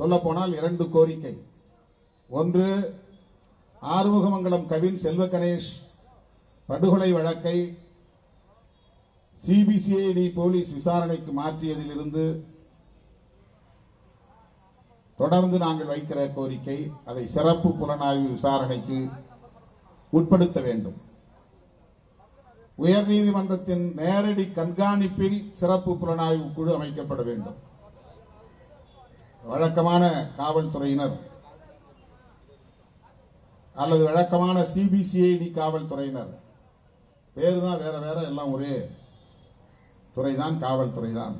சொல்ல போனால் இரண்டு கோரிக்கை. ஒன்று ஆறுமுகமங்கலம் கவின் செல்வ கணேஷ் படுகொலை வழக்கை சிபிசிஐடி போலீஸ் விசாரணைக்கு மாற்றியதிலிருந்து தொடர்ந்து நாங்கள் வைக்கிற கோரிக்கை அதை சிறப்பு புலனாய்வு விசாரணைக்கு உட்படுத்த வேண்டும். உயர்நீதிமன்றத்தின் நேரடி கண்காணிப்பில் சிறப்பு புலனாய்வு குழு அமைக்கப்பட வேண்டும். வழக்கமான காவல்துறையினர் அல்லது வழக்கமான சிபிசிஐடி காவல்துறையினர். பேரு தான் வேற வேற எல்லாம் ஒரே துறைதான் காவல்துறை தான்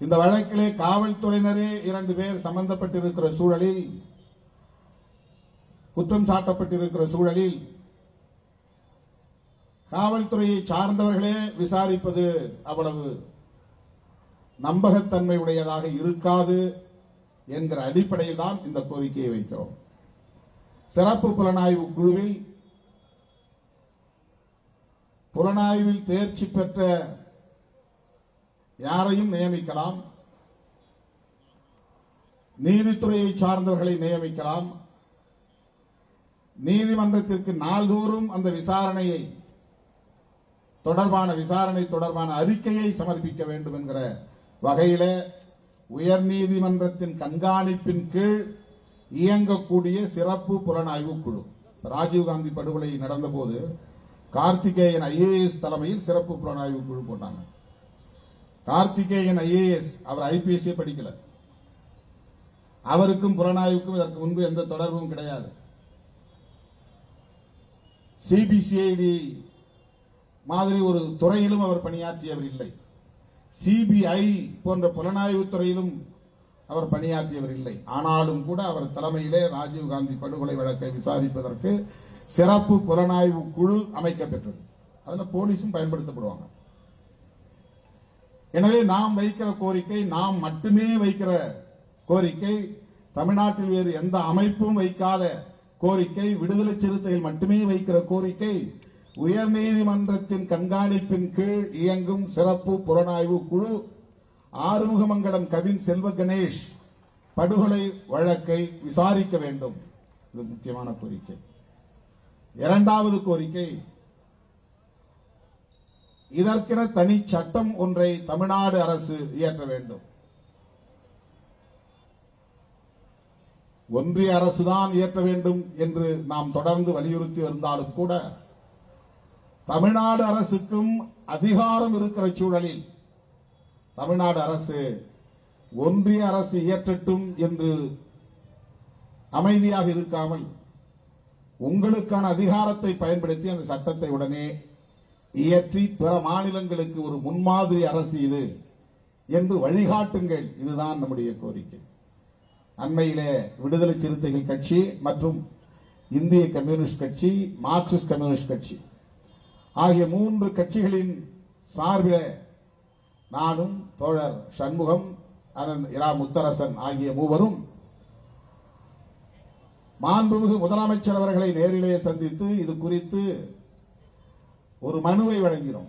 இந்த வழக்கிலே காவல்துறையினரே இரண்டு பேர் சம்பந்தப்பட்டிருக்கிற சூழலில் குற்றம் சாட்டப்பட்டிருக்கிற சூழலில் காவல்துறையை சார்ந்தவர்களே விசாரிப்பது அவ்வளவு நம்பகத்தன்மை உடையதாக இருக்காது என்கிற அடிப்படையில் தான் இந்த கோரிக்கையை வைக்கிறோம். சிறப்பு புலனாய்வு குழுவில் புலனாய்வில் தேர்ச்சி பெற்ற யாரையும் நியமிக்கலாம். நீதித்துறையை சார்ந்தவர்களை நியமிக்கலாம். நீதிமன்றத்திற்கு நாள்தோறும் அந்த விசாரணையை தொடர்பான விசாரணை தொடர்பான அறிக்கையை சமர்ப்பிக்க வேண்டும் என்கிற வகையில உயர்நீதிமன்றத்தின் கண்காணிப்பின் கீழ் இயங்கக்கூடிய சிறப்பு புலனாய்வு குழு. ராஜீவ்காந்தி படுகொலை நடந்தபோது கார்த்திகேயன் ஐஏஎஸ் தலைமையில் சிறப்பு புலனாய்வு குழு போட்டாங்க. கார்த்திகேயன் ஐஏஎஸ் அவர் ஐபிஎஸ்ஏ படிக்கல. அவருக்கும் புலனாய்வுக்கும் இதற்கு முன்பு எந்த தொடர்பும் கிடையாது. சிபிசிஐடி மாதிரி ஒரு துறையிலும் அவர் பணியாற்றியவர் இல்லை. சிபிஐ போன்ற புலனாய்வு துறையிலும் அவர் பணியாற்றியவர் இல்லை. ஆனாலும் கூட அவர் தலைமையிலே ராஜீவ்காந்தி படுகொலை வழக்கை விசாரிப்பதற்கு சிறப்பு புலனாய்வு குழு அமைக்கப்பெற்றது. அதுல போலீஸும் பயன்படுத்தப்படுவாங்க. எனவே நாம் வைக்கிற கோரிக்கை நாம் மட்டுமே வைக்கிற கோரிக்கை தமிழ்நாட்டில் வேறு எந்த அமைப்பும் வைக்காத கோரிக்கை விடுதலை சிறுத்தைகள் மட்டுமே வைக்கிற கோரிக்கை உயர் நீதிமன்றத்தின் கண்காணிப்பின் கீழ் இயங்கும் சிறப்பு புலனாய்வு குழு ஆறுமுகமங்கலம் கவின் செல்வ கணேஷ் படுகொலை வழக்கை விசாரிக்க வேண்டும். இது முக்கியமான கோரிக்கை. இரண்டாவது கோரிக்கை இதற்கென தனி சட்டம் ஒன்றை தமிழ்நாடு அரசு இயற்ற வேண்டும். ஒன்றிய அரசுதான் இயற்ற வேண்டும் என்று நாம் தொடர்ந்து வலியுறுத்தி வந்தாலும் கூட தமிழ்நாடு அரசுக்கும் அதிகாரம் இருக்கிற சூழலில் தமிழ்நாடு அரசு ஒன்றிய அரசு இயற்றட்டும் என்று அமைதியாக இருக்காமல் உங்களுக்கான அதிகாரத்தை பயன்படுத்தி அந்த சட்டத்தை உடனே இயற்றி பிற மாநிலங்களுக்கு ஒரு முன்மாதிரி அரசு இது என்று வழிகாட்டுங்கள். இதுதான் நம்முடைய கோரிக்கை. அண்மையிலே விடுதலை சிறுத்தைகள் கட்சி மற்றும் இந்திய கம்யூனிஸ்ட் கட்சி மார்க்சிஸ்ட் கம்யூனிஸ்ட் கட்சி ஆகிய மூன்று கட்சிகளின் சார்பில் நானும் தோழர் சண்முகம் அண்ணன் இரா முத்தரசன் ஆகிய மூவரும் மாண்புமிகு முதலமைச்சர் அவர்களை நேரிலே சந்தித்து இது குறித்து ஒரு மனுவை வழங்கினோம்.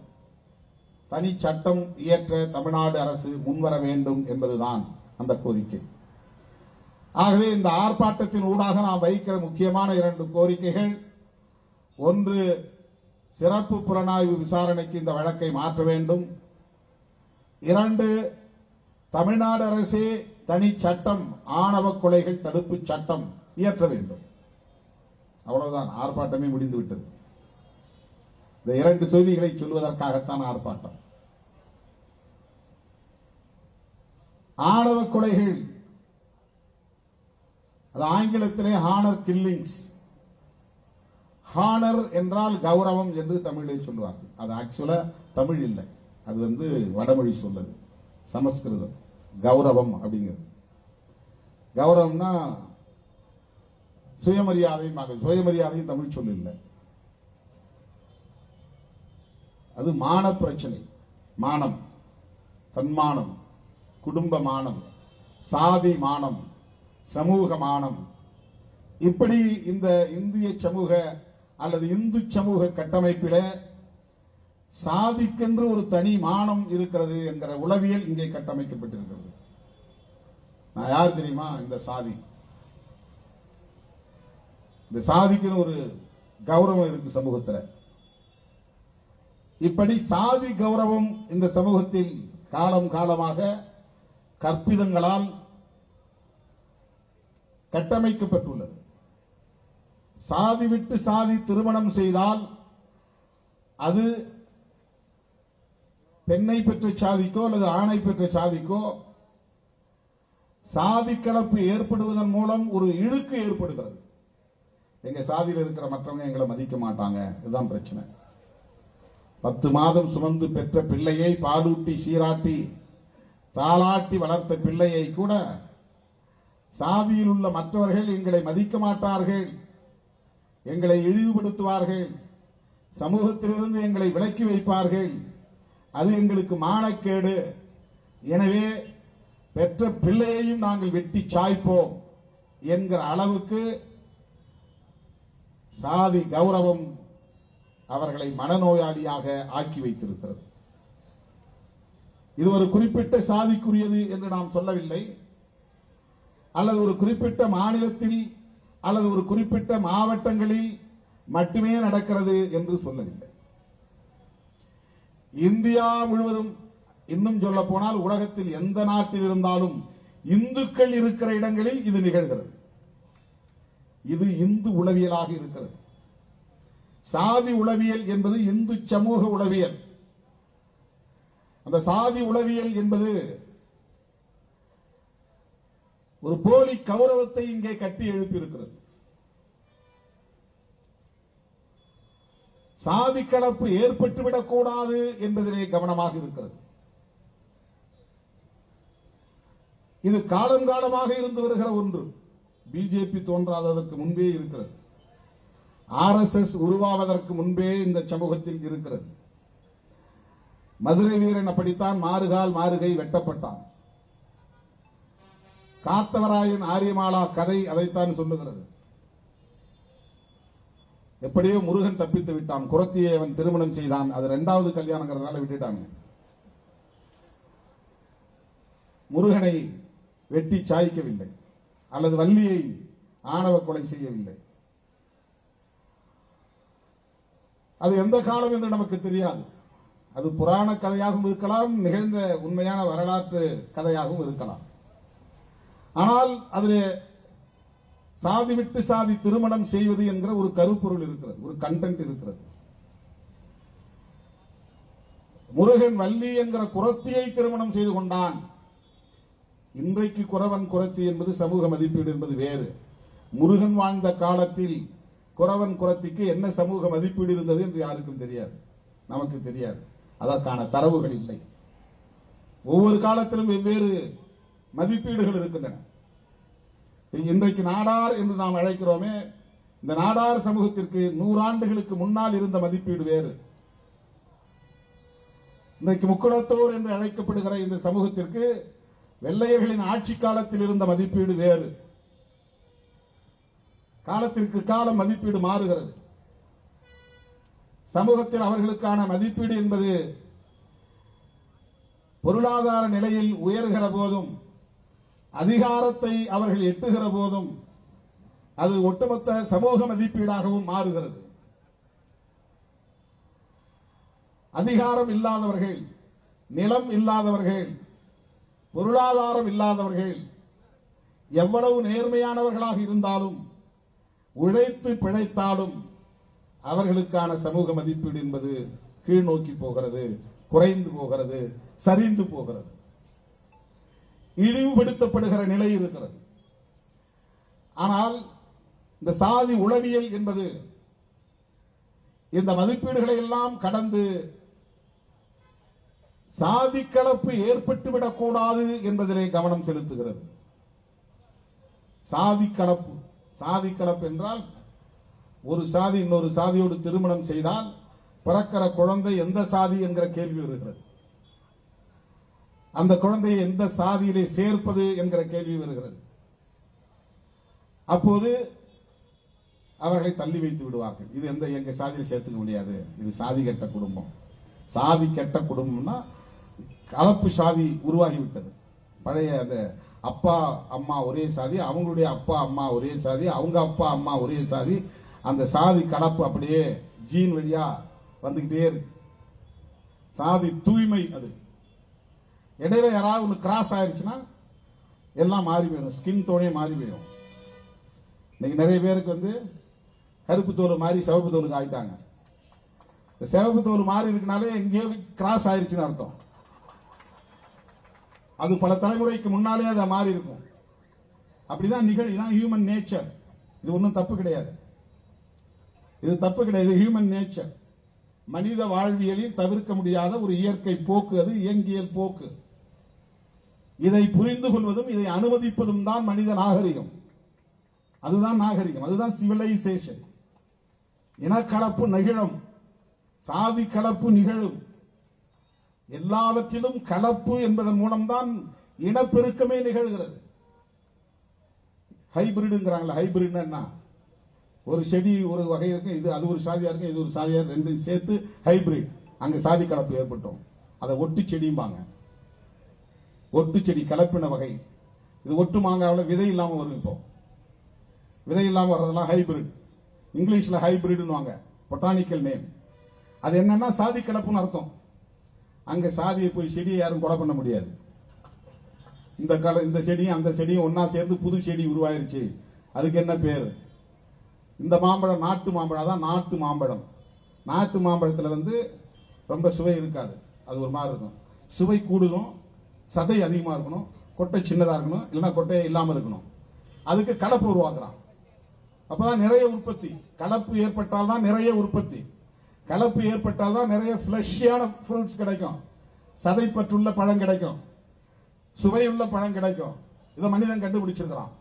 தனி சட்டம் இயற்ற தமிழ்நாடு அரசு முன்வர வேண்டும் என்பதுதான் அந்த கோரிக்கை. ஆகவே இந்த ஆர்ப்பாட்டத்தின் ஊடாக நாம் வைக்கிற முக்கியமான இரண்டு கோரிக்கைகள். ஒன்று சிறப்பு புலனாய்வு விசாரணைக்கு இந்த வழக்கை மாற்ற வேண்டும். இரண்டு தமிழ்நாடு அரசே தனி சட்டம் ஆணவ கொலைகள் தடுப்பு சட்டம் இயற்ற வேண்டும். அவ்வளவுதான் ஆர்ப்பாட்டமே முடிந்துவிட்டது. இந்த இரண்டு செய்திகளை சொல்வதற்காகத்தான் ஆர்ப்பாட்டம். ஆணவ கொலைகள் அது ஆங்கிலத்திலே ஹானர் கில்லிங்ஸ் ஹானர் என்றால் கௌரவம் என்று தமிழில் சொல்லுவார்கள் அது ஆக்சுவலா தமிழ் இல்லை. அது வந்து வடமொழி சொல்லது சமஸ்கிருதம். கௌரவம் அப்படிங்கிறது. கௌரவம்னா சுயமரியாதையும் சுயமரியாதையும் தமிழ் சொல் இல்லை. அது மான பிரச்சனை மானம். தன்மானம். குடும்ப மானம். சாதி மானம். சமூக மானம். இப்படி இந்த இந்திய சமூக அல்லது இந்து சமூக கட்டமைப்பில சாதிக்கென்று ஒரு தனி மானம் இருக்கிறது என்கிற உளவியல் இங்கே கட்டமைக்கப்பட்டிருக்கிறது. நான் யார் தெரியுமா? இந்த சாதி. இந்த சாதிக்குன்னு ஒரு கௌரவம் இருக்கு சமூகத்துல. இப்படி சாதி கௌரவம் இந்த சமூகத்தில் காலம் காலமாக கற்பிதங்களால் கட்டமைக்கப்பட்டுள்ளது. சாதி விட்டு சாதி திருமணம் செய்தால் அது பெண்ணை பெற்ற சாதிக்கோ அல்லது ஆணை பெற்ற சாதிக்கோ சாதி கலப்பு ஏற்படுவதன் மூலம் ஒரு இழுக்கு ஏற்படுகிறது. எங்க சாதியில் இருக்கிற மற்றவங்க எங்களை மதிக்க மாட்டாங்க. இதுதான் பிரச்சனை. பத்து மாதம் சுமந்து பெற்ற பிள்ளையை பாலூட்டி சீராட்டி தாளாட்டி வளர்த்த பிள்ளையை கூட சாதியில் உள்ள மற்றவர்கள் எங்களை மதிக்க மாட்டார்கள். எங்களை இழிவுபடுத்துவார்கள். சமூகத்திலிருந்து எங்களை விலக்கி வைப்பார்கள். அது எங்களுக்கு மானக்கேடு. எனவே பெற்ற பிள்ளையையும் நாங்கள் வெட்டி சாய்ப்போம் என்கிற அளவுக்கு சாதி கௌரவம் அவர்களை மனநோயாளியாக ஆக்கி வைத்திருக்கிறது. இது ஒரு குறிப்பிட்ட சாதிக்குரியது என்று நாம் சொல்லவில்லை. அல்லது ஒரு குறிப்பிட்ட மாநிலத்தில் அல்லது ஒரு குறிப்பிட்ட மாவட்டங்களில் மட்டுமே நடக்கிறது என்று சொல்லவில்லை. இந்தியா முழுவதும் இன்னும் சொல்ல போனால் உலகத்தில் எந்த நாட்டில் இருந்தாலும் இந்துக்கள் இருக்கிற இடங்களில் இது நிகழ்கிறது. இது இந்து உளவியலாக இருக்கிறது. சாதி உளவியல் என்பது இந்து சமூக உளவியல். அந்த சாதி உளவியல் என்பது ஒரு போலி கௌரவத்தை இங்கே கட்டி எழுப்பியிருக்கிறது. சாதி கலப்பு ஏற்பட்டுவிடக் கூடாது என்பதிலே கவனமாக இருக்கிறது. இது காலங்காலமாக இருந்து வருகிற ஒன்று. பிஜேபி தோன்றாததற்கு முன்பே இருக்கிறது. ஆர்எஸ்எஸ் உருவாவதற்கு முன்பே இந்த சமூகத்தில் இருக்கிறது. மதுரை வீரன் அப்படித்தான் மாறுகால் மாறுகை வெட்டப்பட்டான். காத்தவராயன் ஆரியமாலா கதை அதைத்தான் சொல்லுகிறது. எப்படியோ முருகன் தப்பித்து விட்டான். குரத்தியை அவன் திருமணம் செய்தான். அது இரண்டாவது கல்யாணங்கிறதுனால விட்டுட்டாங்க. முருகனை வெட்டி சாய்க்கவில்லை. அல்லது வள்ளியை ஆணவ கொலை செய்யவில்லை. அது எந்த காலம் என்று நமக்கு தெரியாது. அது புராண கதையாகவும் இருக்கலாம் நிகழ்ந்த உண்மையான வரலாற்று கதையாகவும் இருக்கலாம். ஆனால் அதில் சாதி விட்டு சாதி திருமணம் செய்வது என்கிற ஒரு கருப்பொருள் இருக்கிறது ஒரு கண்டென்ட் இருக்கிறது. முருகன் வள்ளி என்கிற குரத்தியை திருமணம் செய்து கொண்டான். இன்றைக்கு குறவன் குரத்தி என்பது சமூக மதிப்பீடு என்பது வேறு. முருகன் வாழ்ந்த காலத்தில் குறவன் குரத்திக்கு என்ன சமூக மதிப்பீடு இருந்தது என்று யாருக்கும் தெரியாது. நமக்கு தெரியாது. அதற்கான தரவுகள் இல்லை. ஒவ்வொரு காலத்திலும் வெவ்வேறு மதிப்பீடுகள் இருக்கின்றன. இன்றைக்கு நாடார் என்று நாம் அழைக்கிறோமே இந்த நாடார் சமூகத்திற்கு நூறாண்டுகளுக்கு முன்னால் இருந்த மதிப்பீடு வேறு. இன்றைக்கு முக்குளத்தோர் என்று அழைக்கப்படுகிற இந்த சமூகத்திற்கு வெள்ளையர்களின் ஆட்சி காலத்தில் இருந்த மதிப்பீடு வேறு. காலத்திற்கு காலம் மதிப்பீடு மாறுகிறது. சமூகத்தில் அவர்களுக்கான மதிப்பீடு என்பது பொருளாதார நிலையில் உயர்கிற போதும் அதிகாரத்தை அவர்கள் எட்டுகிற போதும் அது ஒட்டுமொத்த சமூக மதிப்பீடாகவும் மாறுகிறது. அதிகாரம் இல்லாதவர்கள் நிலம் இல்லாதவர்கள் பொருளாதாரம் இல்லாதவர்கள் எவ்வளவு நேர்மையானவர்களாக இருந்தாலும் உழைத்து பிழைத்தாலும் அவர்களுக்கான சமூக மதிப்பீடு என்பது கீழ்நோக்கி போகிறது குறைந்து போகிறது சரிந்து போகிறது. இழிவுபடுத்தப்படுகிற நிலை இருக்கிறது. ஆனால் இந்த சாதி உளவியல் என்பது இந்த மதிப்பீடுகளை எல்லாம் கடந்து சாதி கலப்பு ஏற்பட்டுவிடக் கூடாது என்பதிலே கவனம் செலுத்துகிறது. சாதி கலப்பு சாதி கலப்பு என்றால் ஒரு சாதி இன்னொரு சாதியோடு திருமணம் செய்தால் பிறக்கிற குழந்தை எந்த சாதி என்கிற கேள்வி வருகிறது. அந்த குழந்தையை எந்த சாதியிலே சேர்ப்பது என்கிற கேள்வி வருகிறது. அப்போது அவர்களை தள்ளி வைத்து விடுவார்கள். இது எந்த எங்க சாதியில் சேர்த்துக்க முடியாது. இது சாதி கெட்ட குடும்பம். சாதி கெட்ட குடும்பம்னா கலப்பு சாதி உருவாகிவிட்டது. பழைய அந்த அப்பா அம்மா ஒரே சாதி அவங்களுடைய அப்பா அம்மா ஒரே சாதி அவங்க அப்பா அம்மா ஒரே சாதி அந்த சாதி கலப்பு அப்படியே ஜீன் வழியா வந்துகிட்டே இருக்கு. சாதி தூய்மை அது. இடையில யாராவது ஒன்று கிராஸ் ஆயிடுச்சுன்னா எல்லாம் மாறி போயிடும். ஸ்கின் டோனே மாறி போயிடும். இன்னைக்கு நிறைய பேருக்கு வந்து கருப்பு தோல் மாறி சிவப்பு தோலுக்கு ஆயிட்டாங்க. இந்த சிவப்பு தோல் மாறி இருக்கனாலே எங்கேயோ கிராஸ் ஆயிடுச்சுன்னு அர்த்தம். அது பல தலைமுறைக்கு முன்னாலே அது மாறி இருக்கும். அப்படிதான் நிகழ் இதான் ஹியூமன் நேச்சர் இது ஒன்றும் தப்பு கிடையாது. இது தப்பு கிடையாது. ஹியூமன் நேச்சர் மனித வாழ்வியலில் தவிர்க்க முடியாத ஒரு இயற்கை போக்கு. அது இயங்கியல் போக்கு. இதை புரிந்து கொள்வதும் இதை அனுமதிப்பதும் தான் மனித நாகரிகம். அதுதான் நாகரிகம். அதுதான் சிவிலைசேஷன் இனக்கலப்பு நிகழும். சாதி கலப்பு நிகழும். எல்லாவற்றிலும் கலப்பு என்பதன் மூலம்தான் இனப்பெருக்கமே நிகழ்கிறது. ஹைபிரிடுங்கிறாங்களா ஹைபிரிட்னா என்ன? ஒரு செடி ஒரு வகை இருக்கு இது அது ஒரு சாதியா இருக்கு இது ஒரு சாதியா இருக்கு, ரெண்டு சேர்த்து ஹைபிரிட் அங்க சாதி கலப்பு ஏற்பட்டோம். அதை ஒட்டு செடியும்பாங்க. ஒட்டு செடி கலப்பின வகை. இது ஒட்டு மாங்காவில் விதை இல்லாமல் வரும் இப்போ. விதை இல்லாமல் வர்றதெல்லாம் ஹைபிரிட் இங்கிலீஷில் ஹைபிரிட்னுவாங்க பொட்டானிக்கல் நேம் அது என்னன்னா சாதி கலப்புன்னு அர்த்தம். அங்கே சாதியை போய் செடியை யாரும் கொலை பண்ண முடியாது. இந்த கல இந்த செடியும் அந்த செடியும் ஒன்றா சேர்ந்து புது செடி உருவாயிருச்சு. அதுக்கு என்ன பேர்? இந்த மாம்பழம் நாட்டு மாம்பழம். தான் நாட்டு மாம்பழம். நாட்டு மாம்பழத்தில் வந்து ரொம்ப சுவை இருக்காது. அது ஒரு மாதிரி இருக்கும். சுவை கூடுதும் சதை அதிகமாக இருக்கணும் கொட்டை சின்னதாக இருக்கணும் இல்லைன்னா கொட்டையே இல்லாமல் இருக்கணும். அதுக்கு கலப்பு உருவாக்குறான். அப்பதான் நிறைய உற்பத்தி. கலப்பு ஏற்பட்டால் தான் நிறைய உற்பத்தி. கலப்பு ஏற்பட்டால் தான் நிறைய ஃப்ளஷியான ஃப்ரூட்ஸ் கிடைக்கும். சதைப்பற்றுள்ள பழம் கிடைக்கும். சுவையுள்ள பழம் கிடைக்கும். இதை மனிதன் கண்டுபிடிச்சிருக்கிறான்.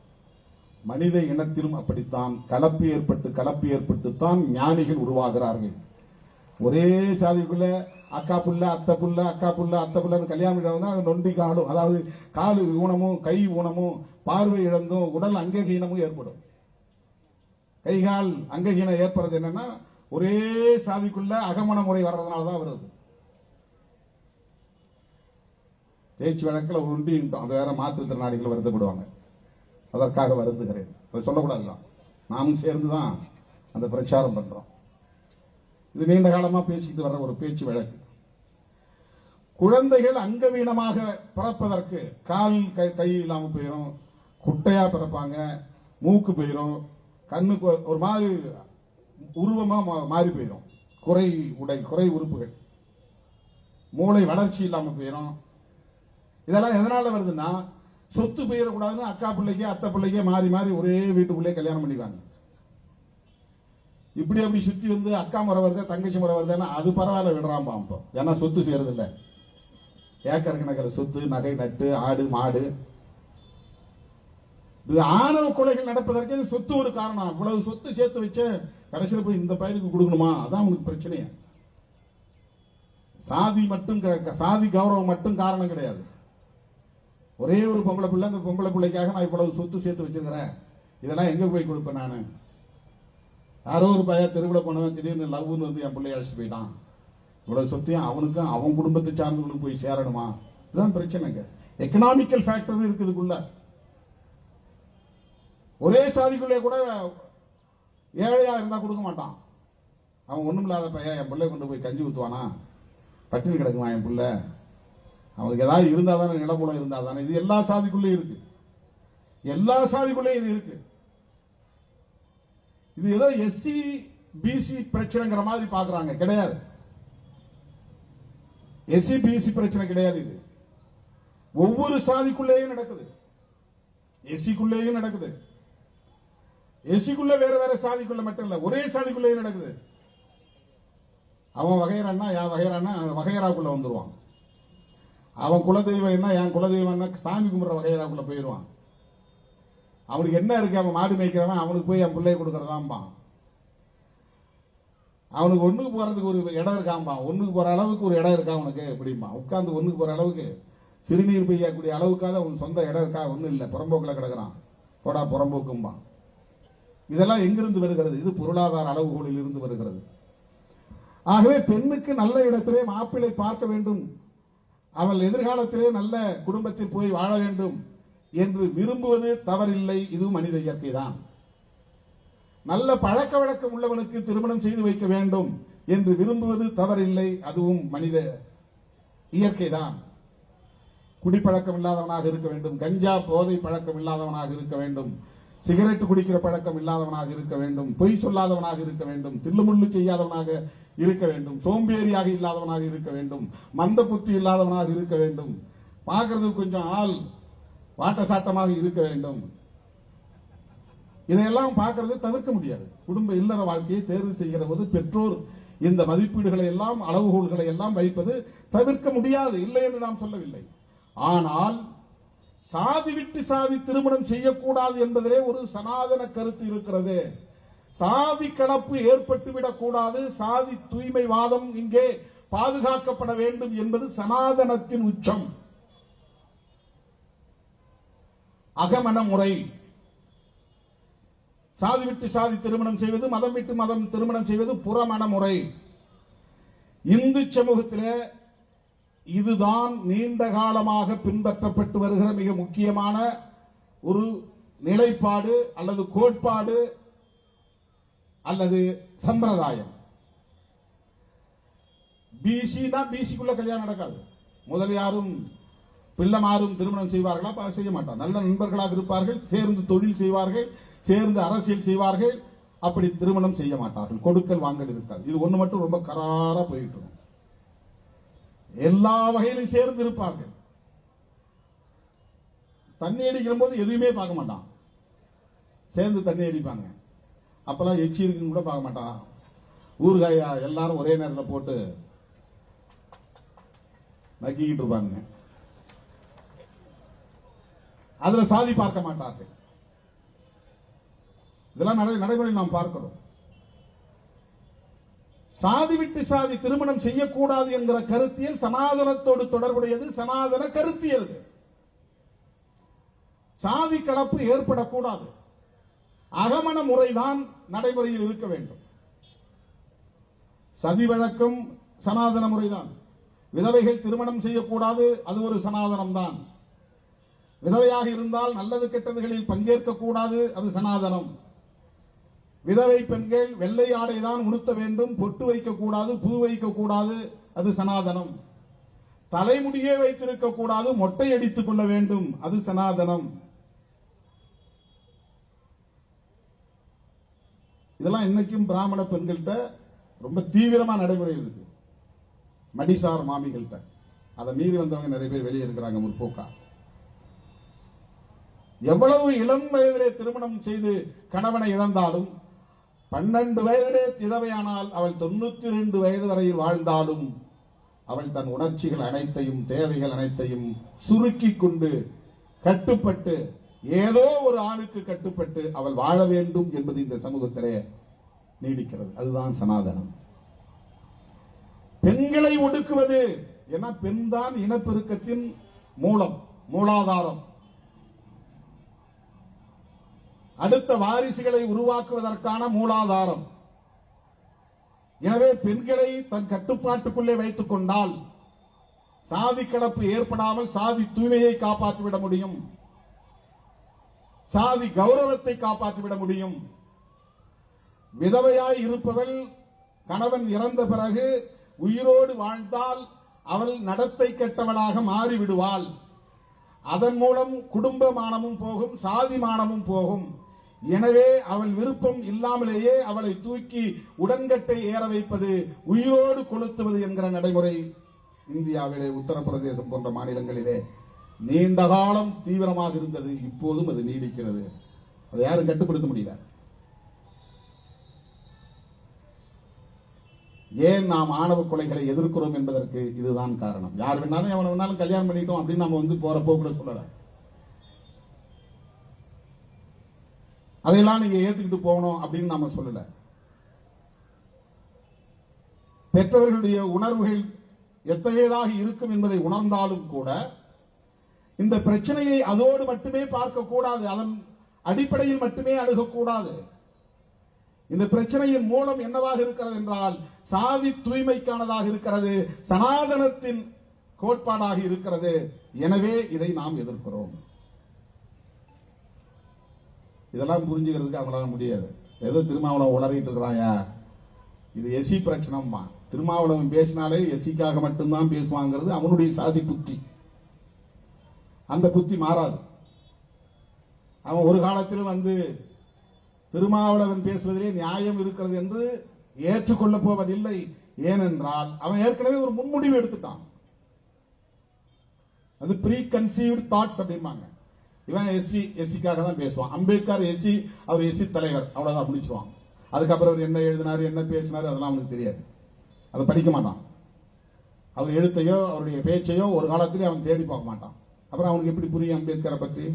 மனித இனத்திலும் அப்படித்தான். கலப்பு ஏற்பட்டு கலப்பு ஏற்பட்டு தான் ஞானிகள் உருவாகிறார்கள். ஒரே சாதிக்குள்ள அக்கா புள்ள அத்தை புள்ள அக்கா புள்ள அத்தை புள்ளன்னு கல்யாணம் பண்ணா நொண்டி காலும். அதாவது காலு ஊனமும் கை ஊனமும் பார்வை இழந்தும் உடல் அங்ககீனமும் ஏற்படும். கைகால் அங்ககீனம் ஏற்படுறது என்னன்னா ஒரே சாதிக்குள்ள அகமண முறை வர்றதுனால தான் வருது. பேச்சு வழக்கில் உண்டின்ட்டோம் அது வேற மாற்றுத்திறனாளிகள் வருத்தப்படுவாங்க. அதற்காக வருந்துகிறேன். அதை சொல்லக்கூடாதுதான். நாமும் சேர்ந்து தான் அந்த பிரச்சாரம் பண்றோம். இது நீண்ட காலமாக பேசிட்டு வர ஒரு பேச்சு வழக்கு. குழந்தைகள் அங்கவீனமாக பிறப்பதற்கு கால் கை கை இல்லாமல் போயிடும் குட்டையா பிறப்பாங்க மூக்கு போயிடும் கண்ணுக்கு ஒரு- மாதிரி உருவமாக மா- மாறி போயிடும் குறை உடை குறை உறுப்புகள். மூளை வளர்ச்சி இல்லாமல் போயிடும் இதெல்லாம் எதனால வருதுன்னா சொத்து போயிடக்கூடாதுன்னு அக்கா பிள்ளைக்கே அத்தை பிள்ளைக்கே மாறி மாறி ஒரே வீட்டுக்குள்ளே கல்யாணம் பண்ணிக்குவாங்க. இப்படி அப்படி சுத்தி வந்து அக்கா முறை வருது தங்கச்சி முறை வருதுன்னா அது பரவாயில்ல விடுறாம்பா இப்போ. ஏன்னா சொத்து செய்யறது இல்ல ஏக்கர் கணக்கில் சொத்து நகை நட்டு ஆடு மாடு. இது ஆணவ கொலைகள் நடப்பதற்கு சொத்து ஒரு காரணம். இவ்வளவு சொத்து சேர்த்து வச்சு கடைசியில் போய் இந்த பயிருக்கு கொடுக்கணுமா? அதான் உங்களுக்கு பிரச்சனையா. சாதி மட்டும் க- சாதி கௌரவம் மட்டும் காரணம் கிடையாது. ஒரே ஒரு பொம்பளை பிள்ளை அந்த பொம்பளை பிள்ளைக்காக நான் இவ்வளவு சொத்து சேர்த்து வச்சிருக்கிறேன். இதெல்லாம் எங்க போய் கொடுப்பேன் நான்? யாரோ ஒரு பையன் தெருவில் போனவன் திடீர்னு லவ்னு வந்து என் பிள்ளைய அழைச்சிட்டு போயிட்டான். இவ்வளவு சொத்தையும் அவனுக்கும் அவன் குடும்பத்தை சார்ந்தவங்களுக்கு போய் சேரணுமா? இதுதான் பிரச்சனைங்க. எக்கனாமிக்கல் ஃபேக்டர் இருக்குதுக்குள்ள. ஒரே சாதிக்குள்ளே கூட ஏழையா இருந்தா கொடுக்க மாட்டான். அவன் ஒண்ணும் இல்லாத பையன் என் பிள்ளை கொண்டு போய் கஞ்சி ஊத்துவானா? பட்டினி கிடக்குமா என் பிள்ளை? அவனுக்கு ஏதாவது இருந்தால் தானே நிலமுலம் இருந்தால் தானே இது எல்லா சாதிக்குள்ளேயும் இருக்கு. எல்லா சாதிக்குள்ளேயும் இது இருக்குது இது ஏதோ எஸ்சி பிசி பிரச்சனைங்கிற மாதிரி பாக்குறாங்க கிடையாது. எஸ்சி பிசி பிரச்சனை கிடையாது இது. ஒவ்வொரு சாதிக்குள்ளேயும் நடக்குது. எஸ்சிக்குள்ளேயும் நடக்குது. எஸ்சிக்குள்ள வேற வேற சாதிக்குள்ள மட்டும் இல்ல ஒரே சாதிக்குள்ளேயும் நடக்குது. அவன் வகையறான்னா என் வகையறான்னா வகையறாக்குள்ள வந்துருவான். அவன் குலதெய்வம் என்ன என் குலதெய்வம் என்ன சாமி கும்பிட்ற வகையறாக்குள்ள போயிடுவான். அவனுக்கு என்ன இருக்கு? அவன் மாடு மேய்க்கிறவன் அவனுக்கு போய் என் பிள்ளைய கொடுக்கறதாம்பான் அவனுக்கு ஒண்ணுக்கு போறதுக்கு ஒரு இடம் இருக்காம்பா. ஒண்ணுக்கு போற அளவுக்கு ஒரு இடம் இருக்கா அவனுக்கு எப்படிம்பான் உட்காந்து ஒண்ணுக்கு போற அளவுக்கு. சிறுநீர் பெய்யக்கூடிய அளவுக்காக அவனுக்கு சொந்த இடம் இருக்கா? ஒன்றும் இல்லை. புறம்போக்கில் கிடக்கிறான். போடா புறம்போக்கும்பா. இதெல்லாம் எங்கிருந்து வருகிறது? இது பொருளாதார அளவுகோலில் இருந்து வருகிறது. ஆகவே பெண்ணுக்கு நல்ல இடத்திலே மாப்பிள்ளை பார்க்க வேண்டும். அவள் எதிர்காலத்திலே நல்ல குடும்பத்தில் போய் வாழ வேண்டும். என்று விரும்புவது தவறில்லை இது மனித இயற்கைதான். நல்ல பழக்க வழக்கம் உள்ளவனுக்கு திருமணம் செய்து வைக்க வேண்டும் என்று விரும்புவது தவறில்லை அதுவும் மனித இயற்கைதான். குடிப்பழக்கம் இல்லாதவனாக இருக்க வேண்டும் கஞ்சா போதை பழக்கம் இல்லாதவனாக இருக்க வேண்டும் சிகரெட் குடிக்கிற பழக்கம் இல்லாதவனாக இருக்க வேண்டும் பொய் சொல்லாதவனாக இருக்க வேண்டும் தில்லுமுள்ளு செய்யாதவனாக இருக்க வேண்டும் சோம்பேறியாக இல்லாதவனாக இருக்க வேண்டும் மந்த புத்தி இல்லாதவனாக இருக்க வேண்டும். பார்க்கறதுக்கு கொஞ்சம் ஆள் வாட்ட சாட்டமாக இருக்க வேண்டும். இதையெல்லாம் பார்க்கறது தவிர்க்க முடியாது. குடும்ப இல்லற வாழ்க்கையை தேர்வு செய்கிற போது பெற்றோர் இந்த மதிப்பீடுகளை எல்லாம் அளவுகோல்களை எல்லாம் வைப்பது தவிர்க்க முடியாது. இல்லை என்று நாம் சொல்லவில்லை. ஆனால் சாதி விட்டு சாதி திருமணம் செய்யக்கூடாது என்பதிலே ஒரு சனாதன கருத்து இருக்கிறது. சாதி கலப்பு ஏற்பட்டு விடக்கூடாது சாதி தூய்மைவாதம் இங்கே பாதுகாக்கப்பட வேண்டும் என்பது சனாதனத்தின் உச்சம். அகமன முறை. சாதி விட்டு சாதி திருமணம் செய்வது மதம் விட்டு மதம் திருமணம் செய்வது புறமண முறை. இந்து சமூகத்தில் இதுதான் நீண்ட காலமாக பின்பற்றப்பட்டு வருகிற மிக முக்கியமான ஒரு நிலைப்பாடு அல்லது கோட்பாடு அல்லது சம்பிரதாயம். பிசினா பிசிக்குள்ள கல்யாணம் நடக்காது. பிள்ளை மாறும் திருமணம் செய்வார்களா? செய்ய மாட்டார் நல்ல நண்பர்களாக இருப்பார்கள் சேர்ந்து தொழில் செய்வார்கள் சேர்ந்து அரசியல் செய்வார்கள் அப்படி திருமணம் செய்ய மாட்டார்கள். கொடுக்கல் வாங்கல் இருக்காது. இது ஒண்ணு மட்டும் ரொம்ப கராரா போயிட்டு இருக்கும். எல்லா வகையிலும் சேர்ந்து இருப்பார்கள். தண்ணி அடிக்கிற போது எதுவுமே பார்க்க மாட்டான். சேர்ந்து தண்ணி அடிப்பாங்க. அப்பெல்லாம் எச்சி இருக்குன்னு கூட பார்க்க மாட்டான். ஊறுகாயா எல்லாரும் ஒரே நேரத்தில் போட்டு நக்கிக்கிட்டு இருப்பாங்க அதுல சாதி பார்க்க மாட்டார்கள். இதெல்லாம் நடை- நடைமுறையில் நாம் பார்க்கிறோம். சாதி விட்டு சாதி திருமணம் செய்யக்கூடாது என்கிற கருத்தியல் சனாதனத்தோடு தொடர்புடையது. சனாதன கருத்தியல் சாதி கலப்பு ஏற்படக்கூடாது. அகமண முறைதான் நடைமுறையில் இருக்க வேண்டும். சதி வழக்கம் சனாதன முறைதான். விதவைகள் திருமணம் செய்யக்கூடாது அது ஒரு சனாதனம் தான் விதவையாக இருந்தால் நல்லது கெட்டதுகளில் பங்கேற்க கூடாது அது சனாதனம். விதவை பெண்கள் வெள்ளை ஆடை தான் உடுத்த வேண்டும் பொட்டு வைக்க கூடாது பூ வைக்க கூடாது அது சனாதனம். தலைமுடியே வைத்திருக்க கூடாது மொட்டை அடித்துக் கொள்ள வேண்டும் அது சனாதனம். இதெல்லாம் இன்னைக்கும் பிராமண பெண்கள்கிட்ட ரொம்ப தீவிரமா நடைமுறையில் இருக்கு. மடிசார் மாமிகள்கிட்ட. அதை மீறி வந்தவங்க நிறைய பேர் வெளியே இருக்கிறாங்க முற்போக்கா. எவ்வளவு இளம் வயதிலே திருமணம் செய்து கணவனை இழந்தாலும் பன்னெண்டு வயதிலே திதவையானால் அவள் தொண்ணூத்தி ரெண்டு வயது வரையில் வாழ்ந்தாலும் அவள் தன் உணர்ச்சிகள் அனைத்தையும் தேவைகள் அனைத்தையும் சுருக்கி கொண்டு கட்டுப்பட்டு ஏதோ ஒரு ஆணுக்கு கட்டுப்பட்டு அவள் வாழ வேண்டும் என்பது இந்த சமூகத்திலே நீடிக்கிறது. அதுதான் சனாதனம். பெண்களை ஒடுக்குவது என பெண்தான் இனப்பெருக்கத்தின் மூலம் மூலாதாரம். அடுத்த வாரிசுகளை உருவாக்குவதற்கான மூலாதாரம். எனவே பெண்களை தன் கட்டுப்பாட்டுக்குள்ளே வைத்துக் கொண்டால் சாதி கலப்பு ஏற்படாமல் சாதி தூய்மையை காப்பாற்றிவிட முடியும். சாதி கௌரவத்தை காப்பாற்றிவிட முடியும். விதவையாய் இருப்பவள் கணவன் இறந்த பிறகு உயிரோடு வாழ்ந்தால் அவள் நடத்தை கெட்டவளாக மாறிவிடுவாள். அதன் மூலம் குடும்ப மானமும் போகும் சாதி மானமும் போகும். எனவே அவள் விருப்பம் இல்லாமலேயே அவளை தூக்கி உடன்கட்டை ஏற வைப்பது உயிரோடு கொளுத்துவது என்கிற நடைமுறை இந்தியாவிலே உத்தரப்பிரதேசம் போன்ற மாநிலங்களிலே. நீண்ட காலம் தீவிரமாக இருந்தது இப்போதும் அது நீடிக்கிறது. அதை யாரும் கட்டுப்படுத்த முடியல. ஏன் நாம் ஆணவ கொலைகளை எதிர்க்கிறோம் என்பதற்கு இதுதான் காரணம். யார் வேணாலும் எவனை வேணாலும் கல்யாணம் பண்ணிட்டோம் அப்படின்னு நம்ம வந்து போறப்போ கூட சொல்லலை. அதையெல்லாம் நீங்க ஏத்துக்கிட்டு போகணும் அப்படின்னு நாம சொல்லல. பெற்றவர்களுடைய உணர்வுகள் எத்தகையதாக இருக்கும் என்பதை உணர்ந்தாலும் கூட இந்த பிரச்சனையை அதோடு மட்டுமே பார்க்க கூடாது அதன் அடிப்படையில் மட்டுமே அணுகக்கூடாது. இந்த பிரச்சனையின் மூலம் என்னவாக இருக்கிறது என்றால் சாதி தூய்மைக்கானதாக இருக்கிறது சனாதனத்தின் கோட்பாடாக இருக்கிறது. எனவே இதை நாம் எதிர்க்கிறோம். இதெல்லாம் புரிஞ்சுக்கிறதுக்கு அவங்களால முடியாது. ஏதோ திருமாவளவன் உளறிட்டு இருக்கிறாயா? இது எஸ்சி பிரச்சனைமா திருமாவளவன் பேசினாலே எஸ்சிக்காக மட்டும்தான் பேசுவாங்கிறது அவனுடைய சாதி புத்தி. அந்த புத்தி மாறாது. அவன் ஒரு காலத்தில் வந்து திருமாவளவன் பேசுவதிலே நியாயம் இருக்கிறது என்று ஏற்றுக்கொள்ளப் போவதில்லை. ஏனென்றால் அவன் ஏற்கனவே ஒரு முன்முடிவு எடுத்துட்டான். அது ப்ரீ கன்சீவ்டு தாட்ஸ் அப்படிம்பாங்க. இவன் எஸ்சி எஸ்சிக்காக தான் பேசுவான். அம்பேத்கர் எஸ்சி அவர் எஸ்சி தலைவர். அவ்வளவுதான் முடிச்சுவான் அதுக்கப்புறம் அவர் என்ன எழுதினாரு என்ன பேசினார் அதெல்லாம் அவனுக்கு தெரியாது. அதை படிக்க மாட்டான். அவர் எழுத்தையோ அவருடைய பேச்சையோ ஒரு காலத்திலே அவன் தேடி பார்க்க மாட்டான். அப்புறம் அவனுக்கு எப்படி புரியும் அம்பேத்கரை பற்றி?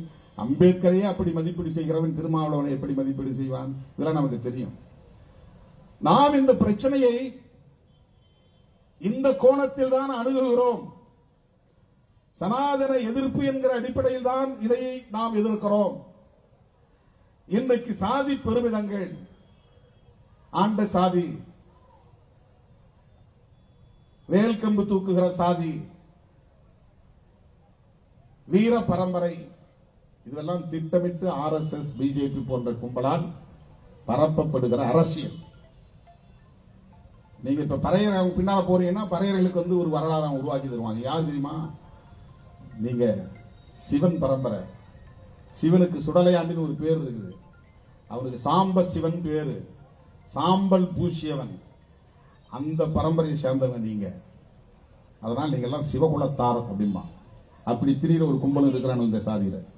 அம்பேத்கரையே அப்படி மதிப்பீடு செய்கிறவன் திருமாவளவனை எப்படி மதிப்பீடு செய்வான்? இதெல்லாம் நமக்கு தெரியும். நாம் இந்த பிரச்சனையை இந்த கோணத்தில் தான் அணுகுகிறோம். சனாதன எதிர்ப்பு என்கிற அடிப்படையில் தான் இதை நாம் எதிர்க்கிறோம். இன்றைக்கு சாதி பெருமிதங்கள். ஆண்ட சாதி. வேல்கம்பு தூக்குகிற சாதி. வீர பரம்பரை. இதெல்லாம் திட்டமிட்டு ஆர் எஸ் எஸ் பிஜேபி போன்ற கும்பலால் பரப்பப்படுகிற அரசியல். நீங்க இப்ப பறையர் அவங்க பின்னால போறீங்கன்னா பறையர்களுக்கு வந்து ஒரு வரலாறு உருவாக்கி தருவாங்க யார் தெரியுமா? நீங்க சிவன் பரம்பரை. சிவனுக்கு சுடலையாண்டின்னு ஒரு பேர் இருக்குது. அவருக்கு சாம்ப சிவன் பேரு. சாம்பல் பூசியவன். அந்த பரம்பரையை சேர்ந்தவங்க நீங்க. அதனால் நீங்க எல்லாம் சிவகுலத்தார் அப்படிமா அப்படி திரியிற ஒரு கும்பல் இருக்கிறான் இந்த சாதியில.